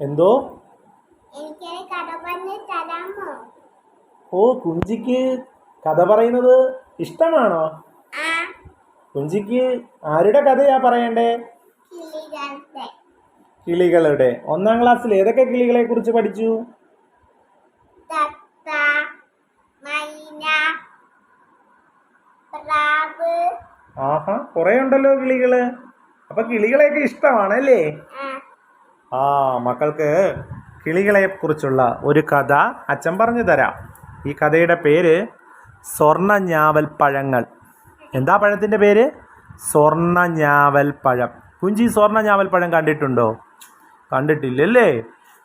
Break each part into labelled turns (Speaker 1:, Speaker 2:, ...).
Speaker 1: എന്തോ? ഓ കുഞ്ചിക്ക് കഥ പറയുന്നത് ഇഷ്ടമാണോ? കുഞ്ചിക്ക് ആരുടെ കഥയാ പറയണ്ടേ?
Speaker 2: കിളികളുടെ.
Speaker 1: ഒന്നാം ക്ലാസ്സിൽ ഏതൊക്കെ കിളികളെ കുറിച്ച് പഠിച്ചു? ആഹാ കൊറേ ഉണ്ടല്ലോ കിളികൾ. അപ്പൊ കിളികളെയൊക്കെ ഇഷ്ടമാണല്ലേ?
Speaker 2: ആ
Speaker 1: മക്കൾക്ക് കിളികളെ കുറിച്ചുള്ള ഒരു കഥ അച്ഛൻ പറഞ്ഞു തരാം. ഈ കഥയുടെ പേര് സ്വർണ ഞാവൽ പഴങ്ങൾ. എന്താ പഴത്തിന്റെ പേര്? സ്വർണ ഞാവൽ പഴം. കുഞ്ചി സ്വർണ ഞാവൽ പഴം കണ്ടിട്ടുണ്ടോ? കണ്ടിട്ടില്ലല്ലേ?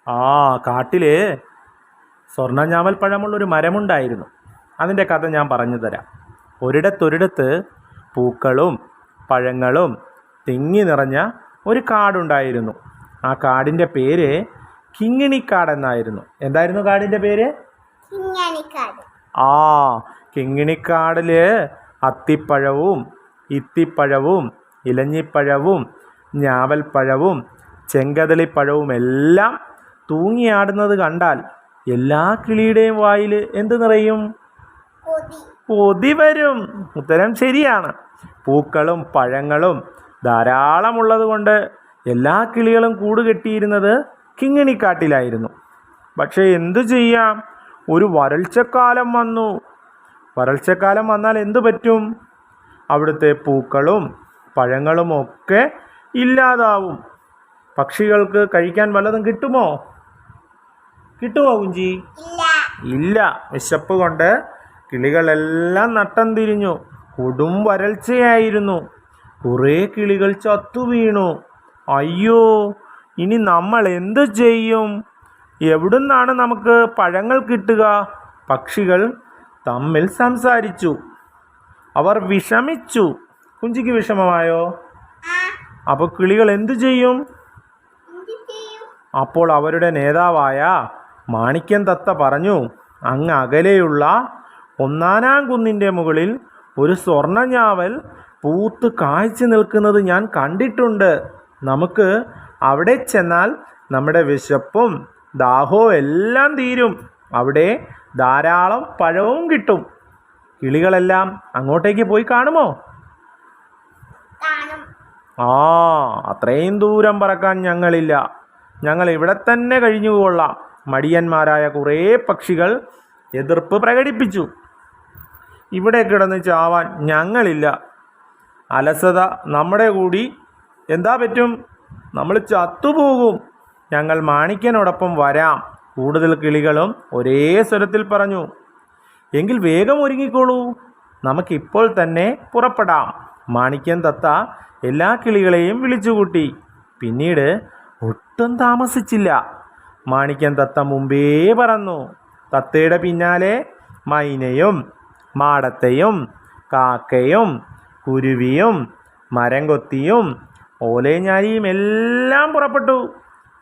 Speaker 1: ആ കാട്ടിൽ സ്വർണ ഞാവൽ പഴമുള്ളൊരു മരമുണ്ടായിരുന്നു. അതിന്റെ കഥ ഞാൻ പറഞ്ഞു തരാം. ഒരിടത്തൊരിടത്ത് പൂക്കളും പഴങ്ങളും തിങ്ങി നിറഞ്ഞ ഒരു കാടുണ്ടായിരുന്നു. ആ കാടിന്റെ പേര് കിങ്ങിണിക്കാട് എന്നായിരുന്നു. എന്തായിരുന്നു കാടിന്റെ പേര്? ആ കിങ്ങിണിക്കാടിൽ അത്തിപ്പഴവും ഇത്തിപ്പഴവും ഇലഞ്ഞിപ്പഴവും ഞാവൽപ്പഴവും ചെങ്കതളിപ്പഴവും എല്ലാം തൂങ്ങിയാടുന്നത് കണ്ടാൽ എല്ലാ കിളിയുടെയും വായിൽ എന്ത് നിറയും?
Speaker 2: പൊതി
Speaker 1: കൊതി വരും. ഉത്തരം ശരിയാണ്. പൂക്കളും പഴങ്ങളും ധാരാളമുള്ളത് കൊണ്ട് എല്ലാ കിളികളും കൂട് കെട്ടിയിരുന്നത് കിങ്ങിണിക്കാട്ടിലായിരുന്നു. പക്ഷേ എന്തു ചെയ്യാം? ഒരു വരൾച്ചക്കാലം വന്നു. വരൾച്ചക്കാലം വന്നാൽ എന്തു പറ്റും? അവിടുത്തെ പൂക്കളും പഴങ്ങളും ഒക്കെ ഇല്ലാതാവും. പക്ഷികൾക്ക് കഴിക്കാൻ വല്ലതും കിട്ടുമോ? കിട്ടുമോ കുഞ്ചി?
Speaker 2: ഇല്ല.
Speaker 1: വിശപ്പ് കൊണ്ട് കിളികളെല്ലാം നട്ടം തിരിഞ്ഞു. കൊടും വരൾച്ചയായിരുന്നു. കുറേ കിളികൾ ചത്തു വീണു അയ്യോ ഇനി നമ്മൾ എന്ത് ചെയ്യും? എവിടുന്നാണ് നമുക്ക് പഴങ്ങൾ കിട്ടുക? പക്ഷികൾ തമ്മിൽ സംസാരിച്ചു. അവർ വിഷമിച്ചു. കുഞ്ചിക്ക് വിഷമമായോ? അപ്പോൾ കിളികൾ എന്തു ചെയ്യും? അപ്പോൾ അവരുടെ നേതാവായ മാണിക്യൻ തത്ത പറഞ്ഞു അങ്ങ് അകലെയുള്ള ഒന്നാനാം കുന്നിന്റെ മുകളിൽ ഒരു സ്വർണഞ്ഞാവൽ പൂത്ത് കാഴ്ച നിൽക്കുന്നത് ഞാൻ കണ്ടിട്ടുണ്ട്. നമുക്ക് അവിടെ ചെന്നാൽ നമ്മുടെ വിശപ്പും ദാഹവും എല്ലാം തീരും. അവിടെ ധാരാളം പഴവും കിട്ടും. കിളികളെല്ലാം അങ്ങോട്ടേക്ക് പോയി കാണുമോ?
Speaker 2: കാണും.
Speaker 1: ആ അത്രയും ദൂരം പറക്കാൻ ഞങ്ങളില്ല. ഞങ്ങൾ ഇവിടെ തന്നെ കഴിഞ്ഞുകൊള്ളാം മടിയന്മാരായ കുറേ പക്ഷികൾ എതിർപ്പ് പ്രകടിപ്പിച്ചു. ഇവിടെ കിടന്ന് ചാവാൻ ഞങ്ങളില്ല. അലസത നമ്മുടെ കൂടി എന്താ പറ്റും? നമ്മൾ ചത്തുപോകും. ഞങ്ങൾ മാണിക്കനോടൊപ്പം വരാം. കൂടുതൽ കിളികളും ഒരേ സ്വരത്തിൽ പറഞ്ഞു എങ്കിൽ വേഗം ഒരുങ്ങിക്കോളൂ. നമുക്കിപ്പോൾ തന്നെ പുറപ്പെടാം. മാണിക്യൻ തത്ത എല്ലാ കിളികളെയും വിളിച്ചുകൂട്ടി പിന്നീട് ഒട്ടും താമസിച്ചില്ല. മാണിക്യൻ തത്ത മുമ്പേ പറന്നു തത്തയുടെ പിന്നാലെ മൈനയും മാടത്തയും കാക്കയും കുരുവിയും മരം കൊത്തിയും ഓലഞ്ഞാലിയും എല്ലാം പുറപ്പെട്ടു.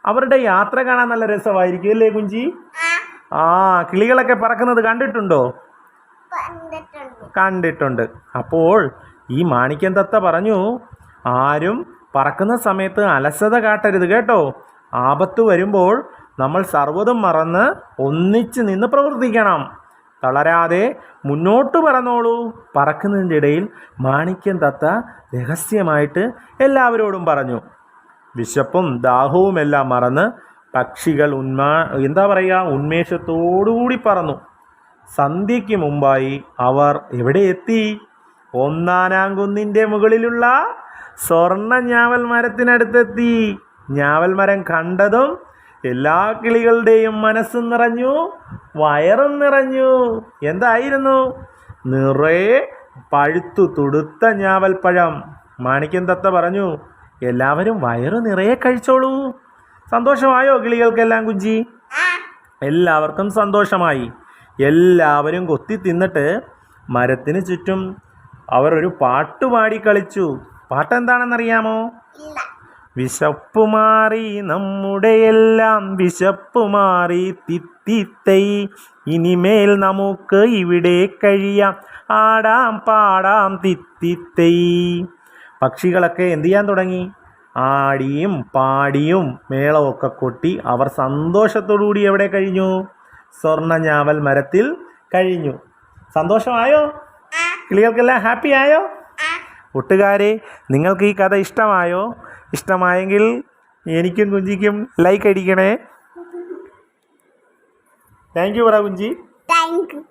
Speaker 1: അവരുടെ യാത്ര കാണാൻ നല്ല രസമായിരിക്കും അല്ലേ കുഞ്ചി?
Speaker 2: ആ.
Speaker 1: കിളികളൊക്കെ പറക്കുന്നത് കണ്ടിട്ടുണ്ടോ?
Speaker 2: കണ്ടിട്ടുണ്ട്.
Speaker 1: അപ്പോൾ ഈ മാണിക്യൻ തത്ത പറഞ്ഞു ആരും പറക്കുന്ന സമയത്ത് അലസത കാട്ടരുത് കേട്ടോ. ആപത്ത് വരുമ്പോൾ നമ്മൾ സർവതും മറന്ന് ഒന്നിച്ച് നിന്ന് പ്രവർത്തിക്കണം. തളരാതെ മുന്നോട്ട് പറന്നോളൂ. പറക്കുന്നതിന്റെ ഇടയിൽ മാണിക്യം തത്ത രഹസ്യമായിട്ട് എല്ലാവരോടും പറഞ്ഞു. വിശപ്പും ദാഹവും എല്ലാം മറന്ന് പക്ഷികൾ ഉന്മാ എന്താ പറയുക ഉന്മേഷത്തോടുകൂടി പറന്നു. സന്ധ്യയ്ക്ക് മുമ്പായി അവർ എവിടെ എത്തി? ഒന്നാനാം കുന്നിന്റെ മുകളിലുള്ള സ്വർണ ഞാവൽ മരത്തിനടുത്തെത്തി ഞാവൽ മരം കണ്ടതും എല്ലാ കിളികളുടെയും മനസ്സ് നിറഞ്ഞു വയറും നിറഞ്ഞു. എന്തായിരുന്നു? നിറയെ പഴുത്തു തുടുത്ത ഞാവൽപ്പഴം. മാണിക്യം തത്ത പറഞ്ഞു എല്ലാവരും വയറു നിറയെ കഴിച്ചോളൂ. സന്തോഷമായോ കിളികൾക്കെല്ലാം കുഞ്ചി? എല്ലാവർക്കും സന്തോഷമായി. എല്ലാവരും കൊത്തി തിന്നിട്ട് മരത്തിന് ചുറ്റും അവർ ഒരു പാട്ട് പാടി കളിച്ചു. പാട്ടെന്താണെന്നറിയാമോ? വിശപ്പ് മാറി നമ്മുടെ എല്ലാം വിശപ്പ് മാറി തിത്തിത്തൈ ഇനിമേൽ നമുക്ക് ഇവിടെ കഴിയാം. ആടാം പാടാം തിത്തിത്തൈ പക്ഷികളൊക്കെ എന്തു ചെയ്യാൻ തുടങ്ങി? ആടിയും പാടിയും മേളമൊക്കെ കൊട്ടി അവർ സന്തോഷത്തോടുകൂടി എവിടെ കഴിഞ്ഞു? സ്വർണ ഞാവൽ മരത്തിൽ കഴിഞ്ഞു. സന്തോഷമായോ? കിളികൾക്കെല്ലാം ഹാപ്പി ആയോ? കൂട്ടുകാരെ നിങ്ങൾക്ക് ഈ കഥ ഇഷ്ടമായോ? ഇഷ്ടമായെങ്കിൽ എനിക്കും കുഞ്ചിക്കും ലൈക്ക് അടിക്കണേ. താങ്ക് യു പറ കുഞ്ചി.
Speaker 2: Thank you